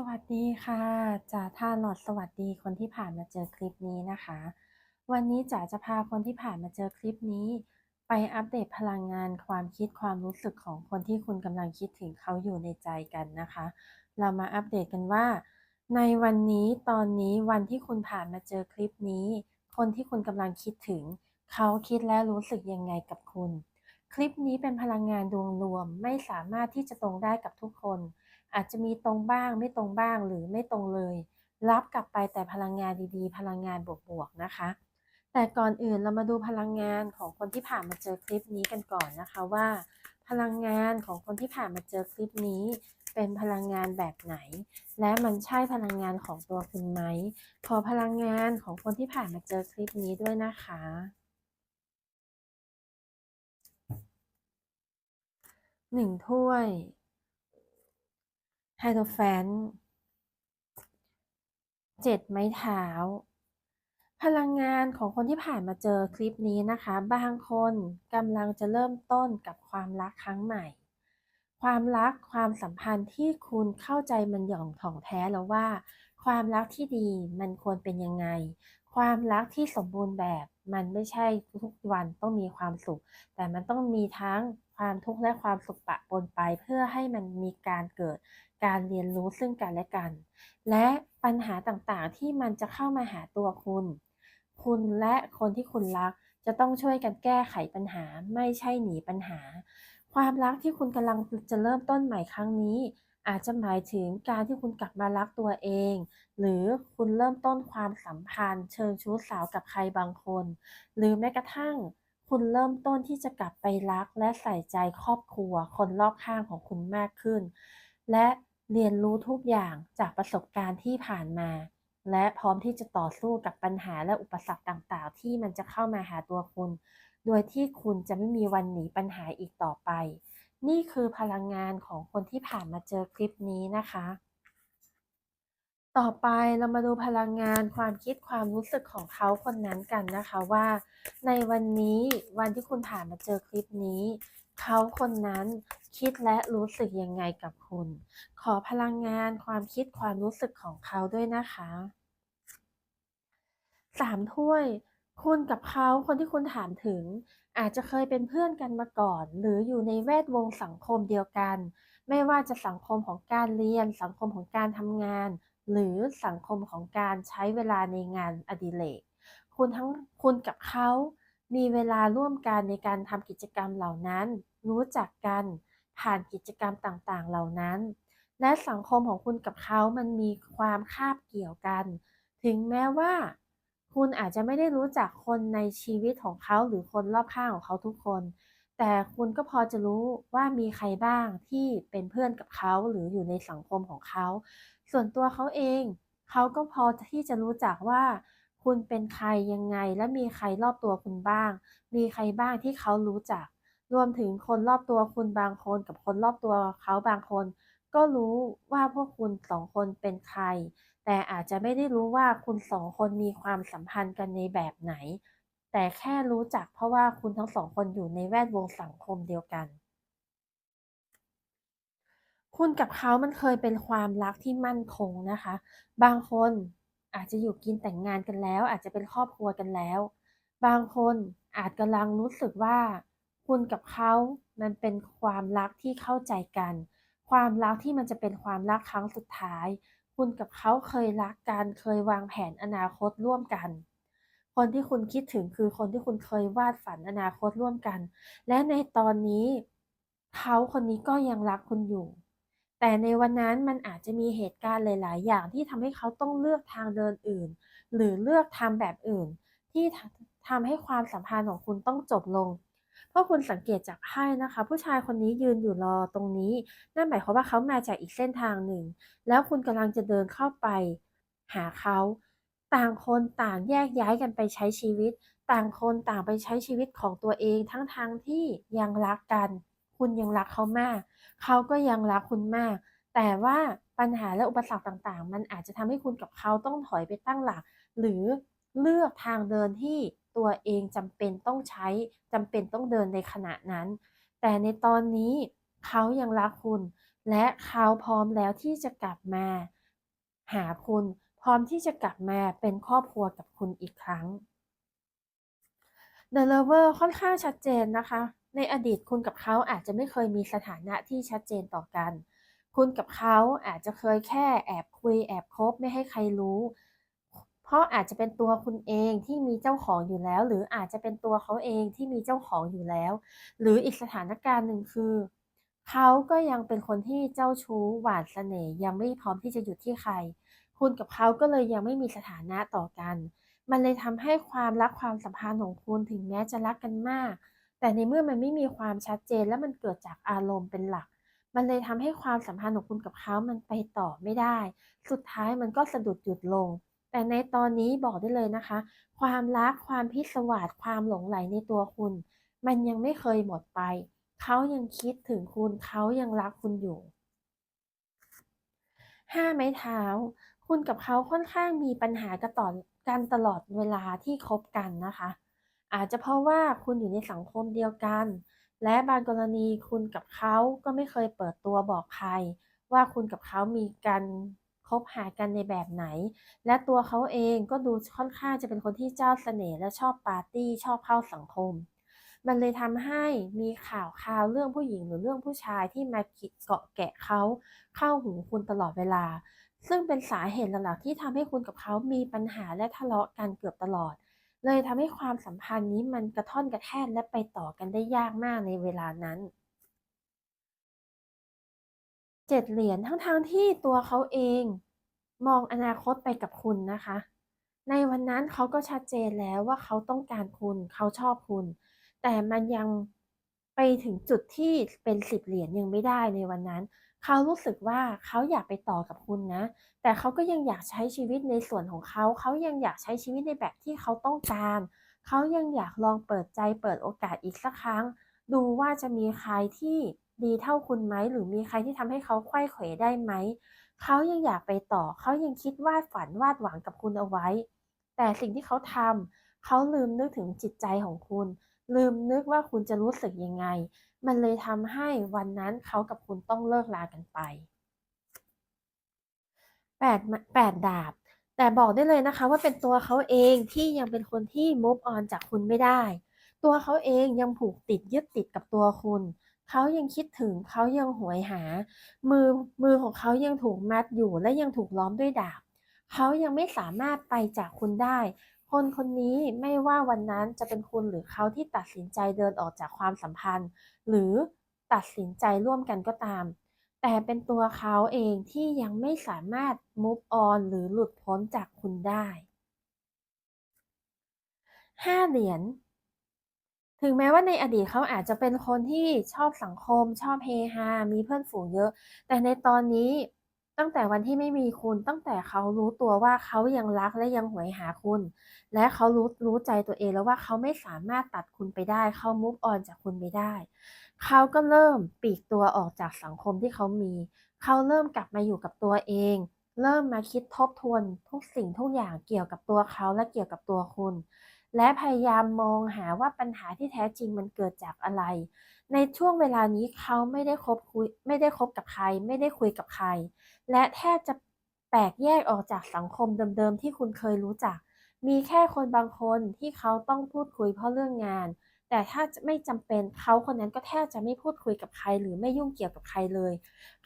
สวัสดีค่ะจ๋าท่าหลอดสวัสดีคนที่ผ่านมาเจอคลิปนี้นะคะ วันนี้จ๋าจะพาคนที่ผ่านมาเจอคลิปนี้ ไปอัปเดตพลังงานความคิดความรู้สึกของคนที่คุณกำลังคิดถึงเขาอยู่ในใจกันนะคะ เรามาอัปเดตกันว่า ในวันนี้ตอนนี้วันที่คุณผ่านมาเจอคลิปนี้ คนที่คุณกำลังคิดถึง เขาคิดและรู้สึกยังไงกับคุณ คลิปนี้เป็นพลังงานดวงรวมไม่สามารถที่จะตรงได้กับทุกคน อาจจะมีตรงบ้างไม่ตรงบ้างหรือไม่ตรงเลย รับกลับไปแต่พลังงานดีๆ พลังงานบวกๆนะคะ แต่ก่อนอื่นเรามาดูพลังงานของคนที่ผ่านมาเจอคลิปนี้กันก่อนนะคะว่า พลังงานของคนที่ผ่านมาเจอคลิปนี้ เป็นพลังงานแบบไหน และมันใช่พลังงานของตัวคุณไหมขอพลังงานของคนที่ผ่านมาเจอคลิปนี้ด้วยนะคะหนึ่งถ้วย ไฮโดรแฟนเจ็ดไม้เท้า พลังงานของคนที่ผ่านมาเจอคลิปนี้นะคะ บางคนกำลังจะเริ่มต้นกับความรักครั้งใหม่ ความรักความสัมพันธ์ที่คุณเข้าใจมันอย่างถ่องแท้แล้วว่า ความรักที่ดีมันควรเป็นยังไง ความรักที่สมบูรณ์แบบมันไม่ใช่ทุกวันต้องมีความสุข แต่มันต้องมีทั้ง ความทุกข์และความสุขปะปนไป เพื่อให้มันมีการเกิดการเรียนรู้ซึ่งกันและกัน และปัญหาต่างๆที่มันจะเข้ามาหาตัวคุณ คุณและคนที่คุณรักจะต้องช่วยกันแก้ไขปัญหาไม่ใช่หนีปัญหา ความรักที่คุณกำลังจะเริ่มต้นใหม่ครั้งนี้ อาจจะหมายถึงการที่คุณกลับมารักตัวเอง หรือคุณเริ่มต้นความสัมพันธ์ เชิงชู้สาวกับใครบางคน หรือแม้กระทั่ง คุณเริ่มต้นที่จะกลับไปรักและใส่ใจครอบครัว คนรอบข้างของคุณมากขึ้น และเรียนรู้ทุกอย่างจากประสบการณ์ที่ผ่านมา และพร้อมที่จะต่อสู้กับปัญหาและอุปสรรคต่างๆ ที่มันจะเข้ามาหาตัวคุณ โดยที่คุณจะไม่มีวันหนีปัญหาอีกต่อไป นี่คือพลังงานของคนที่ผ่านมาเจอคลิปนี้นะคะ ต่อไปเรามาดูพลังงานความคิดความรู้สึกของเขาคนนั้นกันนะคะว่า ในวันนี้วันที่คุณผ่านมาเจอคลิปนี้ เขาคนนั้นคิดและรู้สึกยังไงกับคุณ ขอพลังงานความคิดความรู้สึกของเขาด้วยนะคะสามถ้วยคุณกับเขาคนที่คุณถามถึง อาจจะเคยเป็นเพื่อนกันมาก่อน หรืออยู่ในแวดวงสังคมเดียวกัน ไม่ว่าจะสังคมของการเรียน สังคมของการทำงาน หรือสังคมของการใช้เวลาในงานอดิเรก คุณทั้งคุณกับเขา มีเวลาร่วมกันในการทำกิจกรรมเหล่านั้น รู้จักกันผ่านกิจกรรมต่างๆ เหล่านั้น และสังคมของคุณกับเขามันมีความคาบเกี่ยวกัน ถึงแม้ว่า คุณอาจจะไม่ได้รู้จักคนในชีวิตของเขาหรือคนรอบข้างของเขาทุกคน แต่คุณก็พอจะรู้ว่ามีใครบ้างที่เป็นเพื่อนกับเขาหรืออยู่ในสังคมของเขา ส่วนตัวเขาเอง เขาก็พอที่จะรู้จักว่า คุณเป็นใครยังไง และมีใครรอบตัวคุณบ้าง มีใครบ้างที่เขารู้จัก รวมถึงคนรอบตัวคุณบางคนกับคนรอบตัวเขาบางคน ก็รู้ว่าพวกคุณสองคนเป็นใคร แต่อาจจะไม่ได้รู้ว่าคุณสองคนมีความสัมพันธ์กันในแบบไหน แต่แค่รู้จักเพราะว่าคุณทั้งสองคนอยู่ในแวดวงสังคมเดียวกัน คุณกับเขามันเคยเป็นความรักที่มั่นคงนะคะ บางคนอาจจะอยู่กินแต่งงานกันแล้ว อาจจะเป็นครอบครัวกันแล้ว บางคนอาจกำลังรู้สึกว่า คุณกับเขามันเป็นความรักที่เข้าใจกัน ความรักที่มันจะเป็นความรักครั้งสุดท้าย คุณกับเขาเคยรักกัน เคยวางแผนอนาคตร่วมกัน คนที่คุณคิดถึงคือคนที่คุณเคยวาดฝันอนาคตร่วมกัน และในตอนนี้ เขาคนนี้ก็ยังรักคุณอยู่ แต่ในวันนั้นมันอาจจะมีเหตุการณ์หลาย ๆ อย่างที่ทำให้เขาต้องเลือกทางเดินอื่น หรือเลือกทำแบบอื่น ที่ทำให้ความสัมพันธ์ของคุณต้องจบลง เพราะคุณสังเกตจากไพ่นะคะ ผู้ชายคนนี้ยืนอยู่รอตรงนี้ นั่นหมายความว่าเขามาจากอีกเส้นทางหนึ่ง แล้วคุณกำลังจะเดินเข้าไปหาเขา ต่างคนต่างแยกย้ายกันไปใช้ชีวิต ต่างคนต่างไปใช้ชีวิตของตัวเองทั้งทางที่ยังรักกัน คุณยังรักเขามาก เขาก็ยังรักคุณมาก แต่ว่าปัญหาและอุปสรรคต่างๆ มันอาจจะทำให้คุณกับเขาต้องถอยไปตั้งหลัก หรือเลือกทางเดินที่ตัวเองจำเป็นต้องใช้จำเป็นต้องเดินในขณะนั้น แต่ในตอนนี้เขายังรักคุณ และเขาพร้อมแล้วที่จะกลับมา หาคุณ พร้อมที่จะกลับมาเป็นครอบครัวกับคุณอีกครั้ง The Lover ค่อนข้างชัดเจนนะคะ ในอดีตคุณกับเขาอาจจะไม่เคยมีสถานะที่ชัดเจนต่อกัน คุณกับเขาอาจจะเคยแค่แอบคุยแอบคบไม่ให้ใครรู้ เพราะอาจจะเป็นตัวคุณเองที่มีเจ้าของอยู่แล้ว หรืออาจจะเป็นตัวเขาเองที่มีเจ้าของอยู่แล้ว หรืออีกสถานการณ์หนึ่งคือ เขาก็ยังเป็นคนที่เจ้าชู้หวานเสน่ห์ยังไม่พร้อมที่จะหยุดที่ใคร คุณกับเขาก็เลยยังไม่มีสถานะต่อกัน มันเลยทำให้ความรักความสัมพันธ์ของคุณถึงแม้จะรักกันมาก แต่ในเมื่อมันไม่มีความชัดเจนและมันเกิดจากอารมณ์เป็นหลัก มันเลยทำให้ความสัมพันธ์ของคุณกับเขามันไปต่อไม่ได้ สุดท้ายมันก็สะดุดหยุดลง แต่ในตอนนี้บอกได้เลยนะคะ ความรักความพิศวาสความหลงใหลในตัวคุณ มันยังไม่เคยหมดไป เขายังคิดถึงคุณเขายังรักคุณอยู่ห้าไม้เท้า คุณกับเขาค่อนข้างมีปัญหากันต่อกันตลอดเวลาที่คบกันนะคะ อาจจะเพราะว่าคุณอยู่ในสังคมเดียวกัน และบางกรณีคุณกับเขาก็ไม่เคยเปิดตัวบอกใคร ว่าคุณกับเขามีการคบหากันในแบบไหน และตัวเขาเองก็ดูค่อนข้างจะเป็นคนที่เจ้าเสน่ห์และชอบปาร์ตี้ชอบเข้าสังคม มันเลยทำให้มีข่าวข่าวเรื่องผู้หญิงหรือเรื่องผู้ชายที่มาเกาะแกะเขาเข้าหูคุณตลอดเวลา ซึ่งเป็นสาเหตุหลักๆที่ทำให้คุณกับเขามีปัญหาและทะเลาะกันเกือบตลอด เลยทำให้ความสัมพันธ์นี้มันกระท่อนกระแท่นและไปต่อกันได้ยากมากในเวลานั้นเจ็ดเหรียญทั้งๆที่ตัวเขาเอง มองอนาคตไปกับคุณนะคะ ในวันนั้นเขาก็ชัดเจนแล้วว่าเขาต้องการคุณเขาชอบคุณ แต่มันยังไปถึงจุดที่เป็นสิบเหรียญยังไม่ได้ในวันนั้น เขารู้สึกว่าเขาอยากไปต่อกับคุณนะ แต่เขาก็ยังอยากใช้ชีวิตในส่วนของเขา เขายังอยากใช้ชีวิตในแบบที่เขาต้องการ เขายังอยากลองเปิดใจเปิดโอกาสอีกสักครั้ง ดูว่าจะมีใครที่ดีเท่าคุณไหม หรือมีใครที่ทำให้เขาไขว้เขวได้ไหม เขายังอยากไปต่อ เขายังคิดวาดฝันวาดหวังกับคุณเอาไว้ แต่สิ่งที่เขาทำเขาลืมนึกถึงจิตใจของคุณ ลืมนึกว่าคุณจะรู้สึกยังไง มันเลยทำให้วันนั้นเขากับคุณต้องเลิกลากันไปแปดแปดดาบ แต่บอกได้เลยนะคะ ว่าเป็นตัวเขาเองที่ยังเป็นคนที่ move on จากคุณไม่ได้ ตัวเขาเองยังผูกติดยึดติดกับตัวคุณเขายังคิดถึงเขายังหวยหา มือมือของเขายังถูกมัดอยู่และยังถูกล้อมด้วยดาบเขายังไม่สามารถไปจากคุณได้ คนคนนี้ไม่ว่าวันนั้นจะเป็นคุณหรือเขาที่ตัดสินใจเดินออกจากความสัมพันธ์ หรือตัดสินใจร่วมกันก็ตาม แต่เป็นตัวเขาเองที่ยังไม่สามารถ move on หรือหลุดพ้นจากคุณได้ห้าเหรียญถึงแม้ว่าในอดีตเขาอาจจะเป็นคนที่ชอบสังคม ชอบเฮฮา มีเพื่อนฝูงเยอะ แต่ในตอนนี้ ตั้งแต่วันที่ไม่มีคุณ ตั้งแต่เขารู้ตัวว่าเขายังรักและยังหวยหาคุณ และเขารู้รู้ใจตัวเองแล้วว่าเขาไม่สามารถตัดคุณไปได้ เขา move on จากคุณไม่ได้ เขาก็เริ่มปีกตัวออกจากสังคมที่เขามี เขาเริ่มกลับมาอยู่กับตัวเอง เริ่มมาคิดทบทวนทุกสิ่งทุกอย่างเกี่ยวกับตัวเขาและเกี่ยวกับตัวคุณ และพยายามมองหาว่าปัญหาที่แท้จริงมันเกิดจากอะไร ในช่วงเวลานี้เขาไม่ได้คบคุยไม่ได้คบกับใคร ไม่ได้คุยกับใคร และแทบจะแตกแยกออกจากสังคมเดิมๆที่คุณเคยรู้จัก มีแค่คนบางคนที่เขาต้องพูดคุยเพราะเรื่องงาน แต่ถ้าไม่จำเป็นเขาคนนั้นก็แทบจะไม่พูดคุยกับใคร หรือไม่ยุ่งเกี่ยวกับใครเลย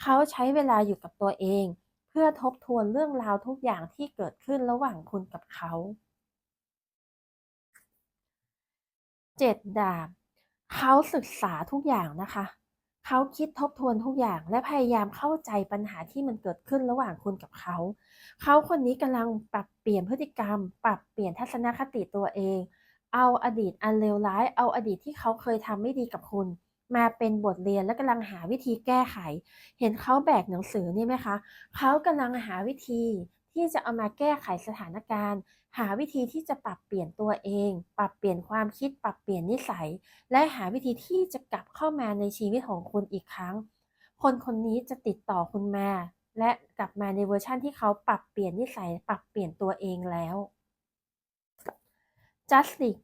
เขาใช้เวลาอยู่กับตัวเอง เพื่อทบทวนเรื่องราวทุกอย่างที่เกิดขึ้นระหว่างคุณกับเขา เจ็ดดาบเขาศึกษาทุกอย่างนะคะ เขาคิดทบทวนทุกอย่างและพยายามเข้าใจปัญหาที่มันเกิดขึ้นระหว่างคุณกับเขา เขาคนนี้กำลังปรับเปลี่ยนพฤติกรรม ปรับเปลี่ยนทัศนคติตัวเอง เอาอดีตอันเลวร้าย เอาอดีตที่เขาเคยทำไม่ดีกับคุณ มาเป็นบทเรียนและกำลังหาวิธีแก้ไข เห็นเขาแบกหนังสือนี่ไหมคะ เขากำลังหาวิธี ที่จะเอามาแก้ไขสถานการณ์ หาวิธีที่จะปรับเปลี่ยนตัวเอง ปรับเปลี่ยนความคิด ปรับเปลี่ยนนิสัย และหาวิธีที่จะกลับเข้ามาในชีวิตของคุณอีกครั้ง คนคนนี้จะติดต่อคุณมา และกลับมาในเวอร์ชั่นที่เขาปรับเปลี่ยนนิสัย ปรับเปลี่ยนตัวเองแล้ว justice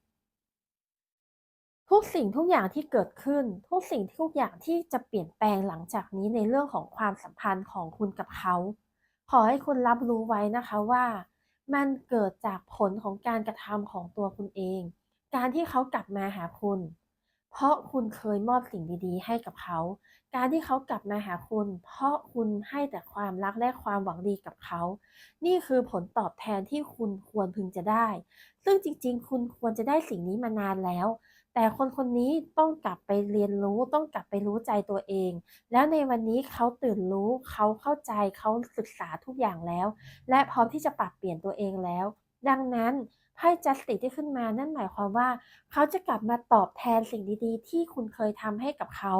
ทุกสิ่งทุกอย่างที่เกิดขึ้น ทุกสิ่งทุกอย่างที่จะเปลี่ยนแปลงหลังจากนี้ในเรื่องของความสัมพันธ์ของคุณกับเขา ขอให้คุณรับรู้ไว้นะคะว่า มันเกิดจากผลของการกระทำของตัวคุณเอง การที่เขากลับมาหาคุณ เพราะคุณเคยมอบสิ่งดีๆ ให้กับเขา การที่เขากลับมาหาคุณ เพราะคุณให้แต่ความรักและความหวังดีกับเขา นี่คือผลตอบแทนที่คุณควรพึงจะได้ ซึ่งจริงๆ คุณควรจะได้สิ่งนี้มานานแล้ว แต่คนคนนี้ต้องกลับไปเรียนรู้ต้องกลับไปรู้ใจตัวเอง แล้วในวันนี้เขาตื่นรู้เขาเข้าใจเขาศึกษาทุกอย่างแล้ว และพร้อมที่จะปรับเปลี่ยนตัวเองแล้ว ดังนั้นไพ่ Justice ที่ขึ้นมานั่นหมายความว่า เขาจะกลับมาตอบแทนสิ่งดีๆ ที่คุณเคยทำให้กับเขา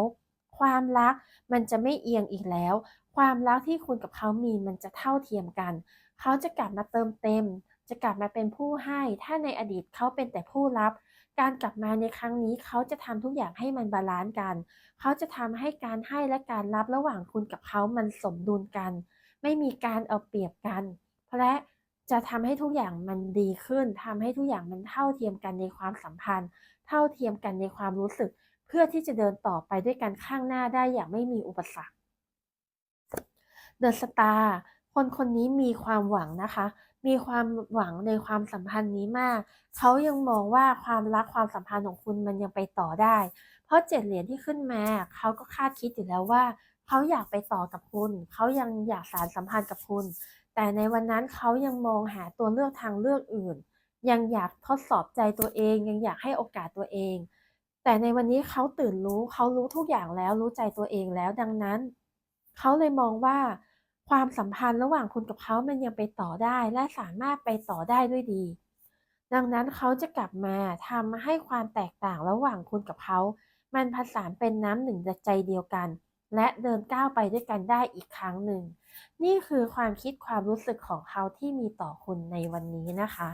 ความรักมันจะไม่เอียงอีกแล้ว ความรักที่คุณกับเขามีมันจะเท่าเทียมกัน เขาจะกลับมาเติมเต็ม จะกลับมาเป็นผู้ให้ ถ้าในอดีตเขาเป็นแต่ผู้รับ การกลับมาในครั้งนี้เขาจะทำทุกอย่างให้มันบาลานซ์กัน เขาจะทำให้การให้และการรับระหว่างคุณกับเขามันสมดุลกัน ไม่มีการเอาเปรียบกัน และจะทำให้ทุกอย่างมันดีขึ้นทำให้ทุกอย่างมันเท่าเทียมกันในความสัมพันธ์ เท่าเทียมกันในความรู้สึก เพื่อที่จะเดินต่อไปด้วยกันข้างหน้าได้อย่างไม่มีอุปสรรค The Star คนคนนี้มีความหวังนะคะ มีความหวังในความสัมพันธ์นี้มาก เขายังมองว่าความรักความสัมพันธ์ของคุณมันยังไปต่อได้ เพราะเจ็ดเหรียญที่ขึ้นมาเขาก็คาดคิดอยู่แล้วว่า เขาอยากไปต่อกับคุณ เขายังอยากสารสัมพันธ์กับคุณ แต่ในวันนั้นเขายังมองหาตัวเลือกทางเลือกอื่น ยังอยากทดสอบใจตัวเอง ยังอยากให้โอกาสตัวเอง แต่ในวันนี้เขาตื่นรู้ เขารู้ทุกอย่างแล้ว รู้ใจตัวเองแล้ว ดังนั้น เขาเลยมองว่า ความสัมพันธ์ระหว่างคุณกับเขามันยังไปต่อได้และสามารถไปต่อได้ด้วยดี ดังนั้นเขาจะกลับมาทำให้ความแตกต่างระหว่างคุณกับเขา มันผสานเป็นน้ำหนึ่งใจเดียวกัน และเดินก้าวไปด้วยกันได้อีกครั้งหนึ่ง นี่คือความคิดความรู้สึกของเขาที่มีต่อคุณในวันนี้นะคะ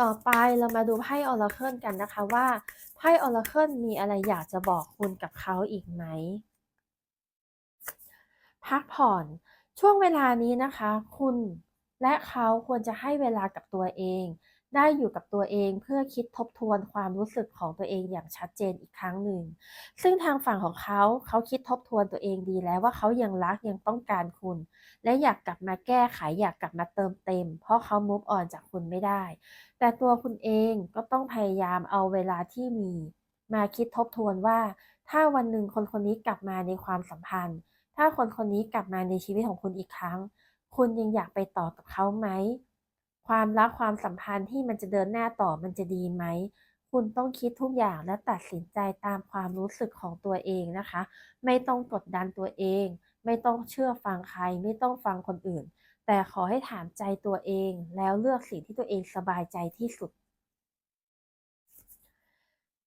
ต่อไปเรามาดูไพ่ออราเคิลกันนะคะว่าไพ่ออราเคิลมีอะไรอยากจะบอกคุณกับเขาอีกไหม พักผ่อน ช่วงเวลานี้นะคะ คุณและเขาควรจะให้เวลากับตัวเอง ได้อยู่กับตัวเองเพื่อคิดทบทวนความรู้สึกของตัวเองอย่างชัดเจนอีกครั้งหนึ่ง ซึ่งทางฝั่งของเขาเขาคิดทบทวนตัวเองดีแล้วว่าเขายังรักยังต้องการคุณ และอยากกลับมาแก้ไขอยากกลับมาเติมเต็ม เพราะเขา move on จากคุณไม่ได้ แต่ตัวคุณเองก็ต้องพยายามเอาเวลาที่มี มาคิดทบทวนว่า ถ้าวันหนึ่งคนคนนี้กลับมาในความสัมพันธ์ ถ้าคนคนนี้กลับมาในชีวิตของคุณอีกครั้ง คุณยังอยากไปต่อกับเขาไหม ความรักความสัมพันธ์ที่มันจะเดินหน้าต่อมันจะดีไหม คุณต้องคิดทุกอย่างและตัดสินใจตามความรู้สึกของตัวเองนะคะ ไม่ต้องกดดันตัวเอง ไม่ต้องเชื่อฟังใคร ไม่ต้องฟังคนอื่น แต่ขอให้ถามใจตัวเอง แล้วเลือกสิ่งที่ตัวเองสบายใจที่สุด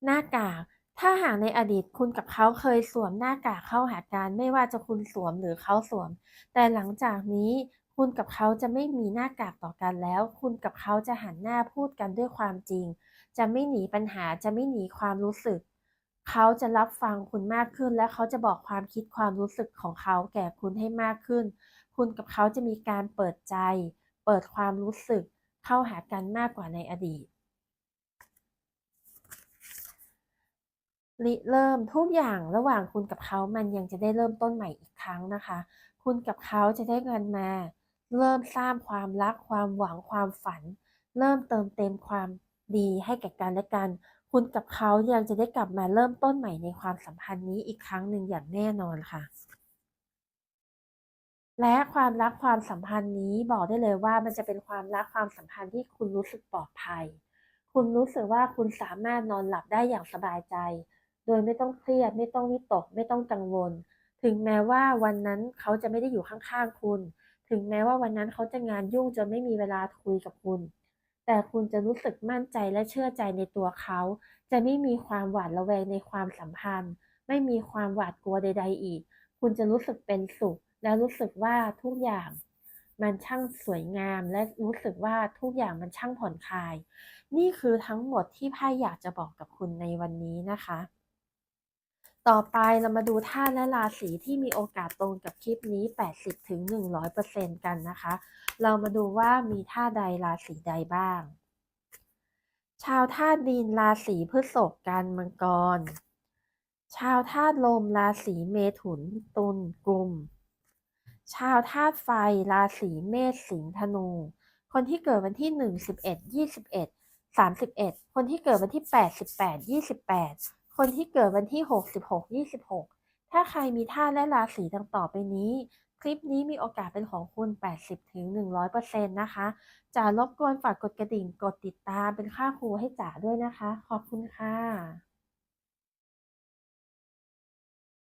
หน้ากาก ถ้าหากในอดีตคุณกับเขาเคยสวมหน้ากากเข้าหากันไม่ว่าจะคุณสวมหรือเขาสวม แต่หลังจากนี้คุณกับเขาจะไม่มีหน้ากากต่อกันแล้ว คุณกับเขาจะหันหน้าพูดกันด้วยความจริง จะไม่หนีปัญหาจะไม่หนีความรู้สึก เขาจะรับฟังคุณมากขึ้น และเขาจะบอกความคิดความรู้สึกของเขาแก่คุณให้มากขึ้น คุณกับเขาจะมีการเปิดใจ เปิดความรู้สึก เข้าหากันมากกว่าในอดีต ริเริ่มทุกอย่างระหว่างคุณกับเขามันยังจะได้เริ่มต้นใหม่อีกครั้งนะคะ คุณกับเขาจะได้กันมา เริ่มสร้างความรักความหวังความฝัน เริ่มเติมเต็มความดีให้แก่กันและกัน คุณกับเขายังจะได้กลับมาเริ่มต้นใหม่ในความสัมพันธ์นี้อีกครั้งหนึ่งอย่างแน่นอนค่ะ และความรักความสัมพันธ์นี้บอกได้เลยว่ามันจะเป็นความรักความสัมพันธ์ที่คุณรู้สึกปลอดภัย คุณรู้สึกว่าคุณสามารถนอนหลับได้อย่างสบายใจ โดยไม่ต้องเครียด ไม่ต้องวิตก ไม่ต้องกังวล ถึงแม้ว่าวันนั้นเขาจะไม่ได้อยู่ข้างๆคุณ ถึงแม้ว่าวันนั้นเขาจะงานยุ่งจนไม่มีเวลาคุยกับคุณ แต่คุณจะรู้สึกมั่นใจและเชื่อใจในตัวเขา จะไม่มีความหวาดระแวงในความสัมพันธ์ ไม่มีความหวาดกลัวใด ๆ อีก คุณจะรู้สึกเป็นสุข และรู้สึกว่าทุกอย่างมันช่างสวยงามและรู้สึกว่าทุกอย่างมันช่างผ่อนคลาย นี่คือทั้งหมดที่ไพ่อยากจะบอกกับคุณในวันนี้นะคะ ต่อไปเรามาดูธาตุและราศีที่มีโอกาสตรงกับคลิปนี้ 80-100%กันนะคะ เรามาดูว่ามีธาตุใดราศีใดบ้าง ชาวธาตุดินราศีพฤษภกันมังกร ชาวธาตุลมราศีเมถุน ตุลกุม ชาวธาตุไฟราศีเมษสิงห์ธนู คนที่เกิดวันที่ 1 11 21 31 คนที่เกิดวันที่ 8 18 28 คนที่เกิดวันที่ 6 16 26 ถ้าใครมีธาตุและราศีดังต่อไปนี้ คลิปนี้มีโอกาสเป็นของคุณ 80-100%นะคะจ๋ารบกวนฝากกดกระดิ่ง กดติดตามเป็นค่าครูให้จ๋าด้วยนะคะ ขอบคุณค่ะ